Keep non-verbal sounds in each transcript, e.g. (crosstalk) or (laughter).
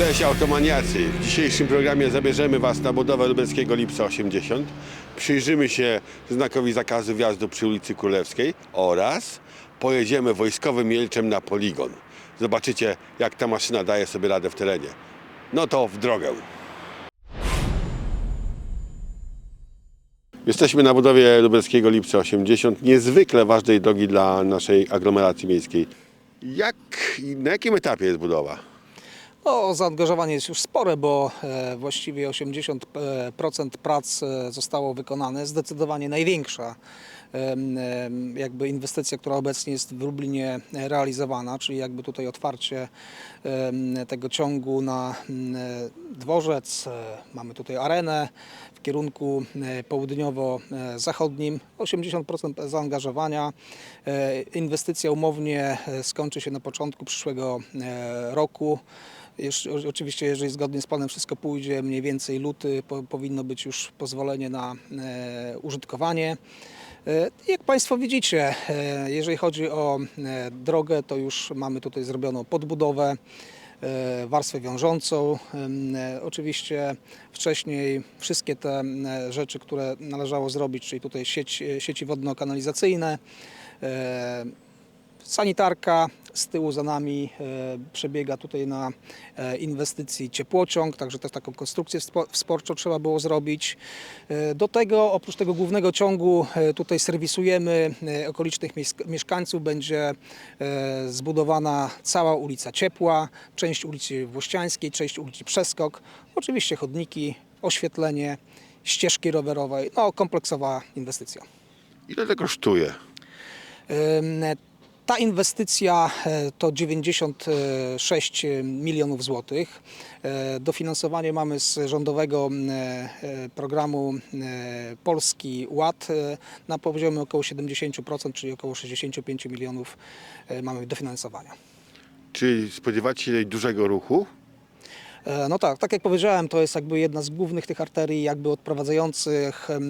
Cześć automaniacy! W dzisiejszym programie zabierzemy Was na budowę lubelskiego Lipca 80. Przyjrzymy się znakowi zakazu wjazdu przy ulicy Królewskiej oraz pojedziemy wojskowym Jelczem na poligon. Zobaczycie jak ta maszyna daje sobie radę w terenie. No to w drogę! Jesteśmy na budowie lubelskiego Lipca 80, niezwykle ważnej drogi dla naszej aglomeracji miejskiej. Jak, na jakim etapie jest budowa? No, zaangażowanie jest już spore, bo e, właściwie 80% prac e, zostało wykonane. Zdecydowanie największa jakby inwestycja, która obecnie jest w Lublinie e, realizowana, czyli jakby tutaj otwarcie tego ciągu na e, dworzec. E, Mamy tutaj arenę w kierunku e, południowo-zachodnim. 80% zaangażowania. E, Inwestycja umownie e, skończy się na początku przyszłego e, roku. Oczywiście, jeżeli zgodnie z planem wszystko pójdzie, mniej więcej luty po, powinno być już pozwolenie na e, użytkowanie. E, Jak Państwo widzicie, e, jeżeli chodzi o e, drogę, to już mamy tutaj zrobioną podbudowę, e, warstwę wiążącą. E, Oczywiście wcześniej wszystkie te m, rzeczy, które należało zrobić, czyli tutaj sieć, e, sieci wodno-kanalizacyjne, e, Sanitarka z tyłu za nami e, przebiega tutaj na e, inwestycji ciepłociąg, także też taką konstrukcję spo- wsporczą trzeba było zrobić. E, do tego, oprócz tego głównego ciągu, tutaj serwisujemy okolicznych mies- mieszkańców. Będzie zbudowana cała ulica Ciepła, część ulicy Włościańskiej, część ulicy Przeskok, oczywiście chodniki, oświetlenie, ścieżki rowerowe, no kompleksowa inwestycja. Ile to kosztuje? Ta inwestycja e, to 96 milionów złotych. E, Dofinansowanie mamy z rządowego e, programu Polski Ład na poziomie około 70%, czyli około 65 milionów mamy dofinansowania. Czy spodziewacie się dużego ruchu? E, No tak, tak jak powiedziałem, to jest jakby jedna z głównych tych arterii jakby odprowadzających e,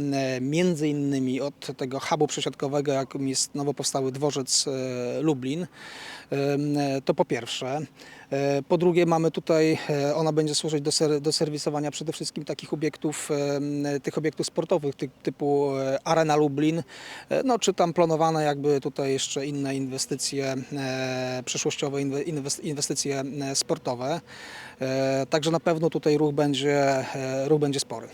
między innymi od tego hubu przesiadkowego, jakim jest nowo powstały dworzec e, Lublin. To po pierwsze. E, Po drugie mamy tutaj, e, ona będzie służyć do, ser, do serwisowania przede wszystkim takich obiektów, e, tych obiektów sportowych ty, typu Arena Lublin, no czy tam planowane jakby tutaj jeszcze inne inwestycje, przyszłościowe inwe- inwes- inwestycje sportowe. Także na pewno tutaj ruch będzie, ruch będzie spory.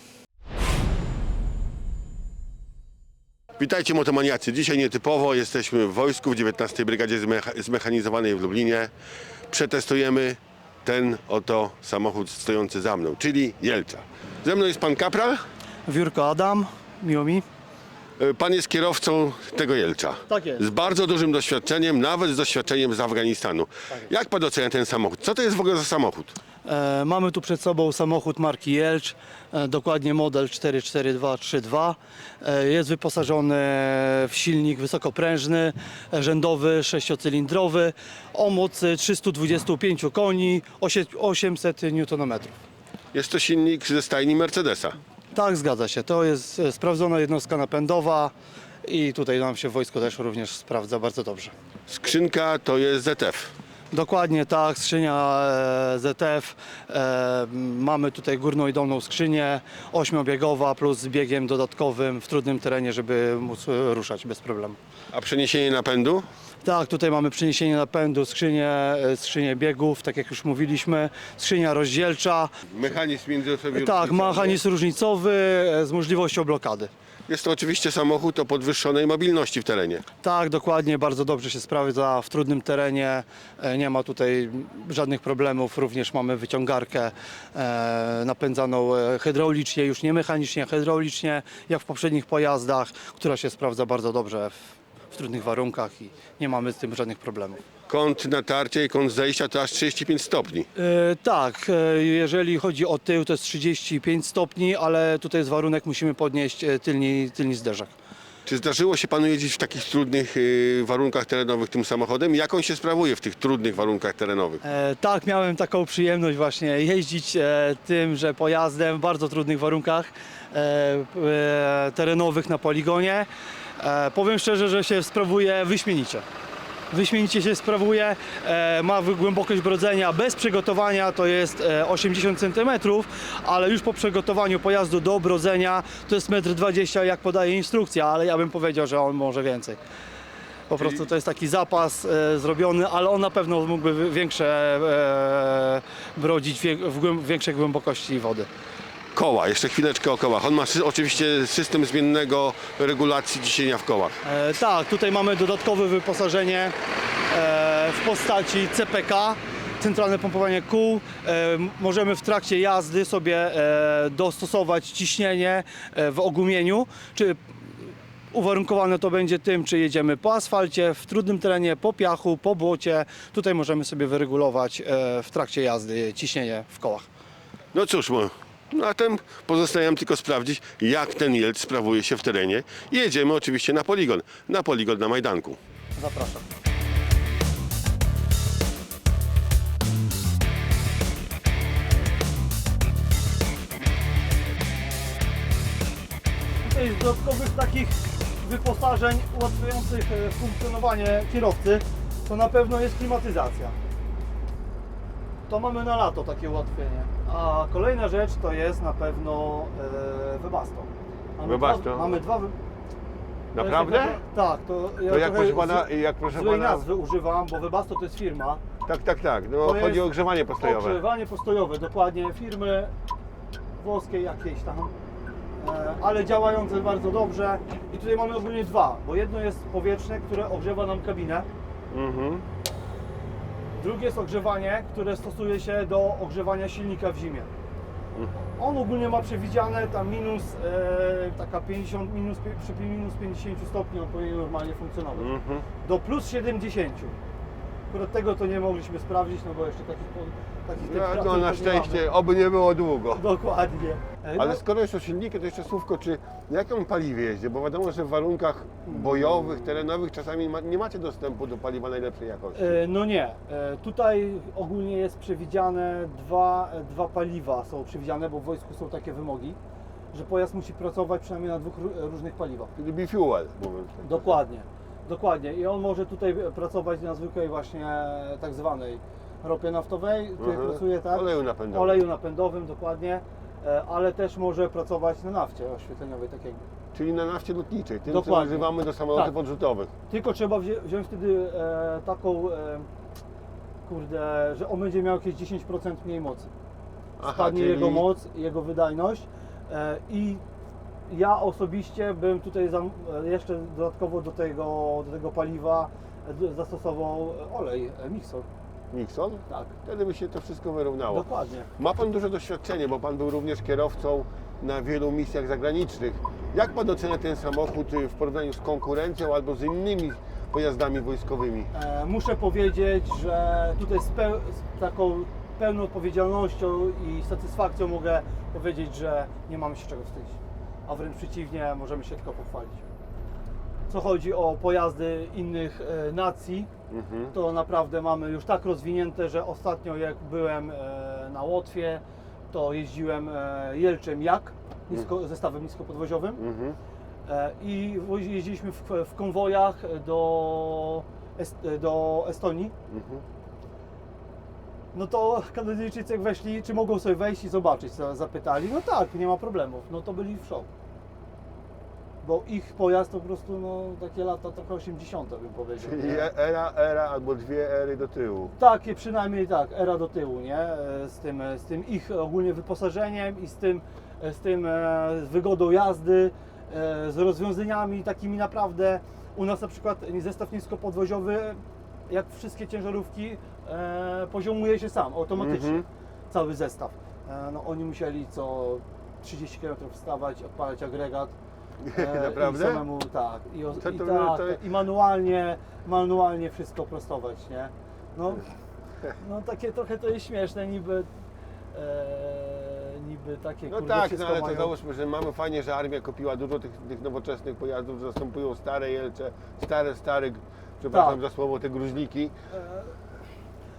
Witajcie motomaniacy. Dzisiaj nietypowo jesteśmy w wojsku w 19 Brygadzie Zmecha- Zmechanizowanej w Lublinie. Przetestujemy ten oto samochód stojący za mną, czyli Jelcza. Ze mną jest pan Kapral. Wiórko Adam, miło mi. E, Pan jest kierowcą tego Jelcza. Tak jest. Z bardzo dużym doświadczeniem, nawet z doświadczeniem z Afganistanu. Jak pan ocenia ten samochód? Co to jest w ogóle za samochód? E, mamy tu przed sobą samochód marki Jelcz, e, dokładnie model 44232. E, jest wyposażony w silnik wysokoprężny, rzędowy, sześciocylindrowy o mocy 325 koni, osie- 800 Nm. Jest to silnik ze stajni Mercedesa. Tak, zgadza się. To jest sprawdzona jednostka napędowa i tutaj nam się w wojsku też również sprawdza bardzo dobrze. Skrzynka to jest ZF. Dokładnie tak, skrzynia e, ZF. E, mamy tutaj górną i dolną skrzynię, ośmiobiegowa plus z biegiem dodatkowym w trudnym terenie, żeby móc e, ruszać bez problemu. A przeniesienie napędu? Tak, tutaj mamy przeniesienie napędu, skrzynię, skrzynię biegów, tak jak już mówiliśmy, skrzynia rozdzielcza. Mechanizm między Tak, mechanizm różnicowy z możliwością blokady. Jest to oczywiście samochód o podwyższonej mobilności w terenie. Tak, dokładnie, bardzo dobrze się sprawdza w trudnym terenie. E, Nie ma tutaj żadnych problemów. Również mamy wyciągarkę e, napędzaną e, hydraulicznie, już nie mechanicznie, hydraulicznie, jak w poprzednich pojazdach, która się sprawdza bardzo dobrze w, w trudnych warunkach i nie mamy z tym żadnych problemów. Kąt natarcia i kąt zejścia to aż 35 stopni. E, tak, e, jeżeli chodzi o tył, to jest 35 stopni, ale tutaj jest warunek, musimy podnieść e, tylni, tylni zderzak. Czy zdarzyło się panu jeździć w takich trudnych y, warunkach terenowych tym samochodem? Jak on się sprawuje w tych trudnych warunkach terenowych? E, tak, miałem taką przyjemność właśnie jeździć e, tymże pojazdem w bardzo trudnych warunkach e, e, terenowych na poligonie. E, powiem szczerze, że się sprawuje wyśmienicie. Wyśmienicie się sprawuje, e, ma głębokość brodzenia bez przygotowania to jest e, 80 cm, ale już po przygotowaniu pojazdu do brodzenia to jest 1,20 m jak podaje instrukcja, ale ja bym powiedział, że on może więcej. Po prostu to jest taki zapas e, zrobiony, ale on na pewno mógłby większe e, brodzić wie, w większej głębokości wody. Koła, jeszcze chwileczkę o kołach. On ma sy- oczywiście system zmiennego regulacji ciśnienia w kołach. E, tak, tutaj mamy dodatkowe wyposażenie e, w postaci CPK, centralne pompowanie kół. E, możemy w trakcie jazdy sobie e, dostosować ciśnienie e, w ogumieniu, czy uwarunkowane to będzie tym, czy jedziemy po asfalcie, w trudnym terenie, po piachu, po błocie. Tutaj możemy sobie wyregulować e, w trakcie jazdy ciśnienie w kołach. No cóż, no a tym pozostaje nam tylko sprawdzić, jak ten jelcz sprawuje się w terenie. I jedziemy oczywiście na poligon, na poligon na Majdanku. Zapraszam. Tutaj z dodatkowych takich wyposażeń ułatwiających e, funkcjonowanie kierowcy to na pewno jest klimatyzacja. To mamy na lato takie ułatwienie. A kolejna rzecz to jest na pewno e, Webasto. Mamy Webasto? Dwa, mamy dwa wy- Naprawdę? tak, to ja jak trochę proszę pana, z- jak proszę złej pana... nazwy używam, bo Webasto to jest firma. Tak, tak, tak. No To chodzi jest o ogrzewanie postojowe. Ogrzewanie postojowe, dokładnie firmy włoskiej jakiejś tam, e, ale działające bardzo dobrze. I tutaj mamy ogólnie dwa, bo jedno jest powietrzne, które ogrzewa nam kabinę. Mhm. Drugie jest ogrzewanie, które stosuje się do ogrzewania silnika w zimie. On ogólnie ma przewidziane tam minus e, taka 50, minus, przy minus 50 stopni on powinien normalnie funkcjonować. Mhm. Do plus 70. Akurat tego to nie mogliśmy sprawdzić, no bo jeszcze takich, takich No, temperatur no to na nie szczęście, oby nie było długo. Dokładnie. E, Ale no, skoro jest o silniku, to jeszcze słówko, czy na jakim paliwie jeździ? Bo wiadomo, że w warunkach bojowych, terenowych czasami ma, nie macie dostępu do paliwa najlepszej jakości. e, no nie. E, Tutaj ogólnie jest przewidziane dwa, e, dwa paliwa są przewidziane, bo w wojsku są takie wymogi, że pojazd musi pracować przynajmniej na dwóch ró- różnych paliwach. Czyli bifuel, mówiąc. tak. Dokładnie. Dokładnie. I on może tutaj pracować na zwykłej właśnie tak zwanej ropie naftowej, tutaj Mhm. pracuje tak. Oleju napędowym. Oleju napędowym, dokładnie. E, Ale też może pracować na nafcie oświetleniowej, tak jakby. Czyli na nafcie lotniczej, tym Dokładnie. co używamy do samolotów Tak. odrzutowych. Tylko trzeba wzię wziąć wtedy e, taką, e, kurde, że on będzie miał jakieś 10% mniej mocy. Aha, Spadnie czyli- jego moc, jego wydajność e, i ja osobiście bym tutaj e, jeszcze dodatkowo do tego, do tego paliwa e, zastosował olej, e, miksor. Nixon? Tak, Wtedy by się to wszystko wyrównało. dokładnie. Ma Pan duże doświadczenie, bo Pan był również kierowcą na wielu misjach zagranicznych. Jak Pan ocenia ten samochód y, w porównaniu z konkurencją albo z innymi pojazdami wojskowymi? E, muszę powiedzieć, że tutaj z, peł, z taką pełną odpowiedzialnością i satysfakcją mogę powiedzieć, że nie mamy się czego wstydzić. A wręcz przeciwnie, możemy się tylko pochwalić. Co chodzi o pojazdy innych e, nacji, Mhm. to naprawdę mamy już tak rozwinięte, że ostatnio jak byłem e, na Łotwie, to jeździłem e, Jelczem Jak, nisko, zestawem niskopodwoziowym. Mhm. E, i jeździliśmy w, w konwojach do, Est, do Estonii. Mhm. No to Kanadyjczycy jak weszli, czy mogą sobie wejść i zobaczyć, za- zapytali. No tak, nie ma problemów. No to byli w show. Bo ich pojazd to po prostu no, takie lata trochę 80 bym powiedział. Czyli nie? e- era, era albo dwie ery do tyłu. Takie przynajmniej tak, era do tyłu, nie? E, Z tym, z tym ich ogólnie wyposażeniem i z tym, z tym e, z wygodą jazdy, e, z rozwiązaniami takimi naprawdę. U nas na przykład zestaw niskopodwoziowy, jak wszystkie ciężarówki, e, poziomuje się sam, automatycznie. Mhm. Cały zestaw. E, no, oni musieli co 30 km wstawać, odpalać agregat. (laughs) e, Naprawdę? I samemu, tak. I, o- To- i, to- tak, to- I manualnie, manualnie wszystko prostować, nie? No, (laughs) no takie trochę to jest śmieszne, niby, e, niby takie No kurde, tak, no wszystko ale to mają. załóżmy, że mamy fajnie, że armia kupiła dużo tych, tych nowoczesnych pojazdów, że zastępują stare jelcze, stare, stare, przepraszam Tak. za słowo, te gruźliki.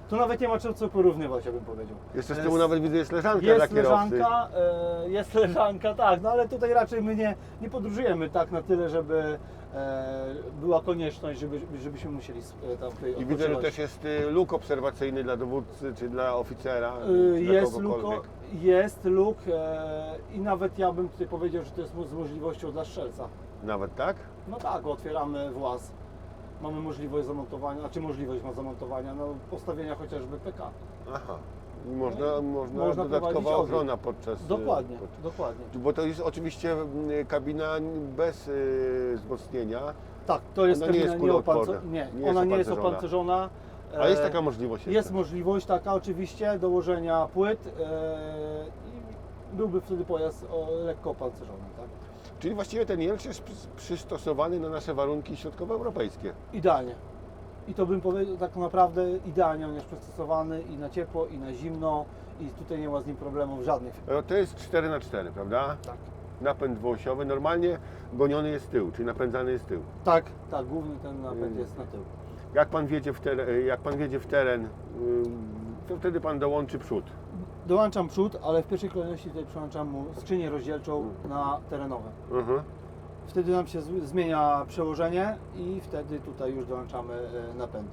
To nawet nie ma co, co porównywać, ja bym powiedział. Jeszcze z E, tyłu nawet widzę jest leżanka dla Jest kierowcy. leżanka, e, jest leżanka, tak, no ale tutaj raczej my nie, nie podróżujemy tak na tyle, żeby e, była konieczność, żeby, żebyśmy musieli e, tam tutaj I widzę, że odpoczywać. też jest y, luk obserwacyjny dla dowódcy czy dla oficera. Y, czy dla Jest luk, kogokolwiek. jest luk e, i nawet ja bym tutaj powiedział, że to jest z możliwością dla strzelca. Nawet tak? No tak, otwieramy włas. Mamy możliwość zamontowania, a czy możliwość ma zamontowania, no postawienia chociażby PK. Aha. I można, można, Można dodatkowa ochrona podczas... y, Dokładnie, pod- dokładnie. Bo to jest oczywiście y, kabina bez y, wzmocnienia, Tak, to jest Ona nie kabina jest kuloodporna. nieopancer- Nie, Nie jest ona nie jest opancerzona. opancerzona. a jest E, taka możliwość. Jest jeszcze. możliwość taka oczywiście dołożenia płyt e, i byłby wtedy pojazd o, lekko opancerzony. Tak? Czyli właściwie ten Jelcz jest przy- przystosowany na nasze warunki środkowoeuropejskie. Idealnie. I to bym powiedział tak naprawdę idealnie on jest przystosowany i na ciepło, i na zimno i tutaj nie ma z nim problemów żadnych. E, To jest 4 na 4 prawda? Tak. Napęd dwuosiowy. Normalnie goniony jest tył, czyli napędzany jest tył. Tak, tak, główny ten napęd Mm. jest na tył. Jak pan wiedzie w teren, jak pan wiedzie w teren to wtedy pan dołączy przód. Dołączam przód, ale w pierwszej kolejności tutaj przełączam mu skrzynię rozdzielczą na terenowe. Mhm. Wtedy nam się z- zmienia przełożenie i wtedy tutaj już dołączamy e, napęd.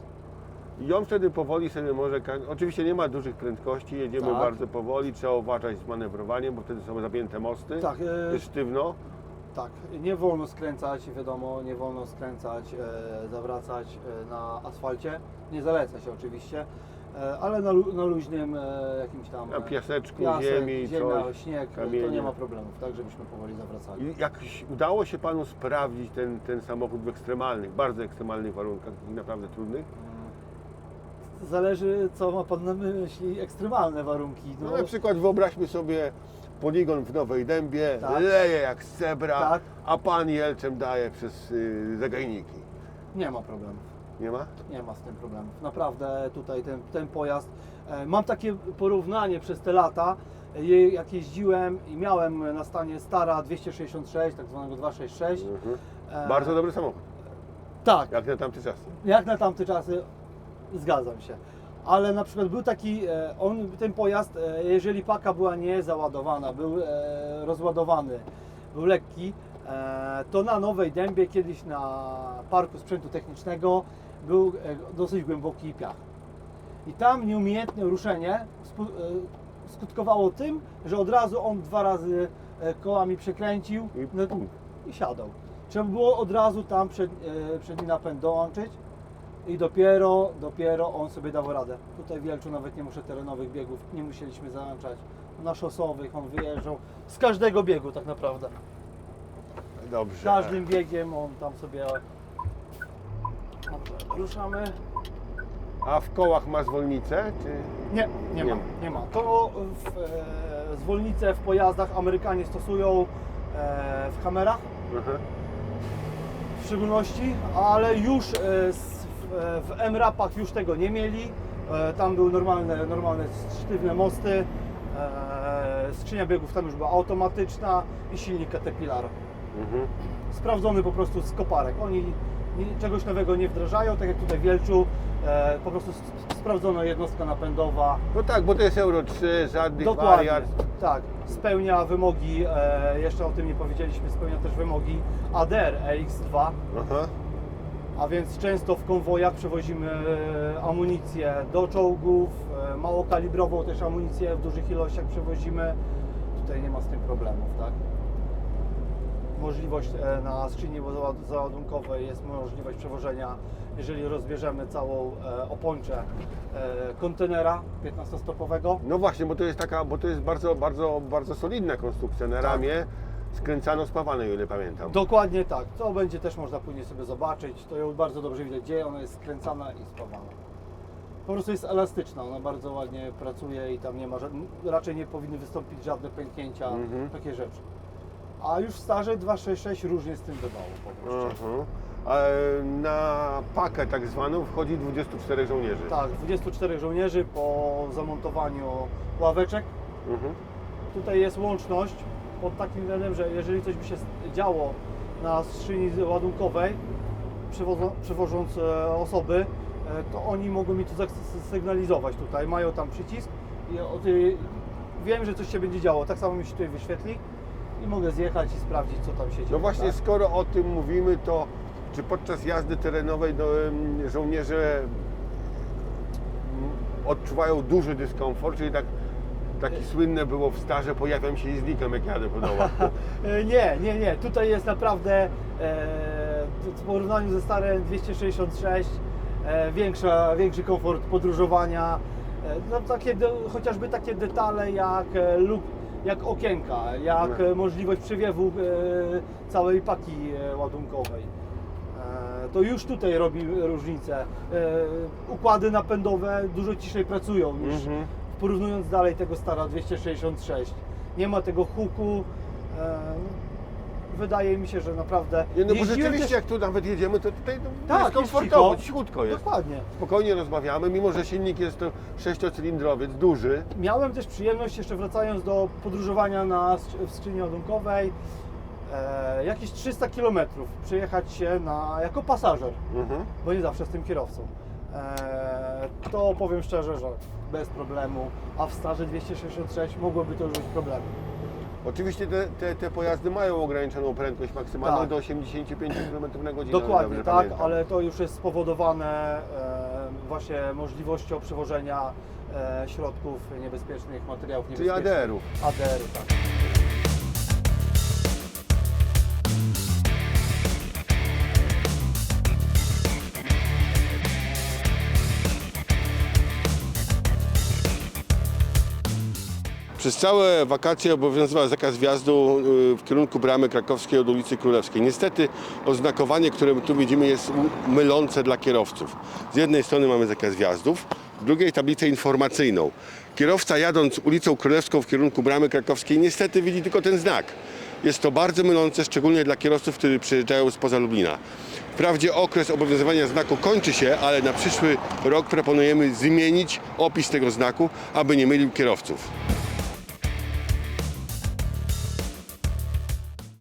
I on wtedy powoli sobie może. ka- Oczywiście nie ma dużych prędkości, jedziemy Tak. bardzo powoli, trzeba uważać z manewrowaniem, bo wtedy są zapięte mosty. Tak, e, Jest sztywno. tak, nie wolno skręcać, wiadomo, nie wolno skręcać, e, zawracać e, na asfalcie. Nie zaleca się oczywiście, e, ale na, lu- na luźnym e, jakimś tam Na e, piaseczku, ziemi, ziemia, coś. śnieg, to kamienie. nie ma problemów, tak, żebyśmy powoli zawracali. I jak się- udało się panu sprawdzić ten, ten samochód w ekstremalnych, bardzo ekstremalnych warunkach, takich naprawdę trudnych? Zależy, co ma Pan na myśli, ekstremalne warunki. No, na przykład wyobraźmy sobie poligon w Nowej Dębie, Tak. leje jak z cebra, Tak. a pan Jelczem daje przez y, zagajniki. Nie ma problemów. Nie ma? Nie ma z tym problemów. Naprawdę tutaj ten, ten pojazd. E, mam takie porównanie przez te lata. Jak jeździłem i miałem na stanie stara 266, tak zwanego 266. Mhm. E, Bardzo dobry samochód, Tak, jak na tamte czasy. jak na tamte czasy zgadzam się. Ale na przykład był taki, e, on, ten pojazd, jeżeli paka była niezaładowana, był rozładowany, był lekki, to na Nowej Dębie kiedyś na parku sprzętu technicznego był e, dosyć głęboki piach. I tam nieumiejętne ruszenie e, skutkowało tym, że od razu on dwa razy e, kołami przekręcił I no, i siadał. Trzeba było od razu tam przed, przedni napęd dołączyć i dopiero, dopiero on sobie dał radę. Tutaj w Wielczu nawet nie muszę terenowych biegów, nie musieliśmy załączać. Na szosowych on wyjeżdżał z każdego biegu tak naprawdę. Dobrze. Każdym biegiem on tam sobie ruszamy. A w kołach ma zwolnicę? Czy... Nie, nie, Nie ma, ma. nie ma. To w, e, zwolnice w pojazdach Amerykanie stosują e, w kamerach Mhm. w szczególności, ale już e, s- w, w M-Rapach już tego nie mieli. E, Tam były normalne, normalne sztywne mosty. E, Skrzynia biegów tam już była automatyczna i silnik Caterpillar. Mhm. Sprawdzony po prostu z koparek. Oni ni- czegoś nowego nie wdrażają, tak jak tutaj w Wielczu. E, Po prostu sprawdzona jednostka napędowa. No tak, bo to jest Euro 3, żadnych Dokładnie. wariat. Tak, spełnia wymogi, e, jeszcze o tym nie powiedzieliśmy, spełnia też wymogi ADR EX2. Aha. A więc często w konwojach przewozimy e, amunicję do czołgów, e, małokalibrową też amunicję w dużych ilościach przewozimy. Tutaj nie ma z tym problemów, tak? Możliwość e, na skrzyni załad- załadunkowej jest możliwość przewożenia, jeżeli rozbierzemy całą e, opończę e, kontenera 15-stopowego. No właśnie, bo to jest taka, bo to jest bardzo, bardzo, bardzo solidna konstrukcja na Tak. ramię, skręcano spawane, o ile pamiętam. Dokładnie tak. To będzie też można później sobie zobaczyć. To ją bardzo dobrze widać, gdzie ona jest skręcana i spawana. Po prostu jest elastyczna, ona bardzo ładnie pracuje i tam nie ma raczej nie powinny wystąpić żadne pęknięcia, Mhm. takie rzeczy. A już starze 266 różnie z tym bywało po prostu. Mhm. A na pakę tak zwaną wchodzi 24 żołnierzy. Tak, 24 żołnierzy po zamontowaniu ławeczek. Mhm. Tutaj jest łączność pod takim względem, że jeżeli coś by się działo na skrzyni ładunkowej, przewożąc e, osoby, to oni mogą mi to zas- sygnalizować tutaj. Mają tam przycisk i o wiem, że coś się będzie działo. Tak samo mi się tutaj wyświetli i mogę zjechać i sprawdzić, co tam się dzieje. No właśnie, tak? skoro o tym mówimy, to czy podczas jazdy terenowej no, żołnierze mm, odczuwają duży dyskomfort, czyli tak, taki słynne było w starze, pojawiam się i znikam, jak jadę po dołach. (laughs) E, Nie, nie, nie. Tutaj jest naprawdę e, w porównaniu ze starym 266 e, większa, większy komfort podróżowania. E, no, takie, chociażby takie detale jak e, luk, jak okienka, jak No. możliwość przewiewu e, całej paki e, ładunkowej. E, to już tutaj robi różnicę. Układy napędowe dużo ciszej pracują już Mhm. porównując dalej tego stara 266. Nie ma tego huku. Wydaje mi się, że naprawdę. Nie, no bo Jeździłem rzeczywiście, też- jak tu nawet jedziemy, to tutaj no, Tak, jest jest komfortowo, cicho. cichutko jest. Dokładnie. Spokojnie rozmawiamy, mimo że silnik jest to sześciocylindrowiec, duży. Miałem też przyjemność, jeszcze wracając do podróżowania na, w skrzyni ładunkowej, e, jakieś 300 km przejechać się na, jako pasażer, Mhm. bo nie zawsze z tym kierowcą. E, to powiem szczerze, że bez problemu, a w starze 266 mogłoby to już być problemem. Oczywiście te, te, te pojazdy mają ograniczoną prędkość maksymalną Tak. do 85 km na godzinę. Dokładnie, dobrze tak, pamiętam. ale to już jest spowodowane e, właśnie możliwością przewożenia e, środków niebezpiecznych, materiałów Czyli niebezpiecznych. ADR-ów. ADR-u, tak. Przez całe wakacje obowiązywał zakaz wjazdu y, w kierunku bramy krakowskiej od ulicy Królewskiej. Niestety oznakowanie, które tu widzimy jest mylące dla kierowców. Z jednej strony mamy zakaz wjazdów, z drugiej tablicę informacyjną. Kierowca jadąc ulicą Królewską w kierunku bramy krakowskiej niestety widzi tylko ten znak. Jest to bardzo mylące, szczególnie dla kierowców, którzy przyjeżdżają spoza Lublina. Wprawdzie okres obowiązywania znaku kończy się, ale na przyszły rok proponujemy zmienić opis tego znaku, aby nie mylił kierowców.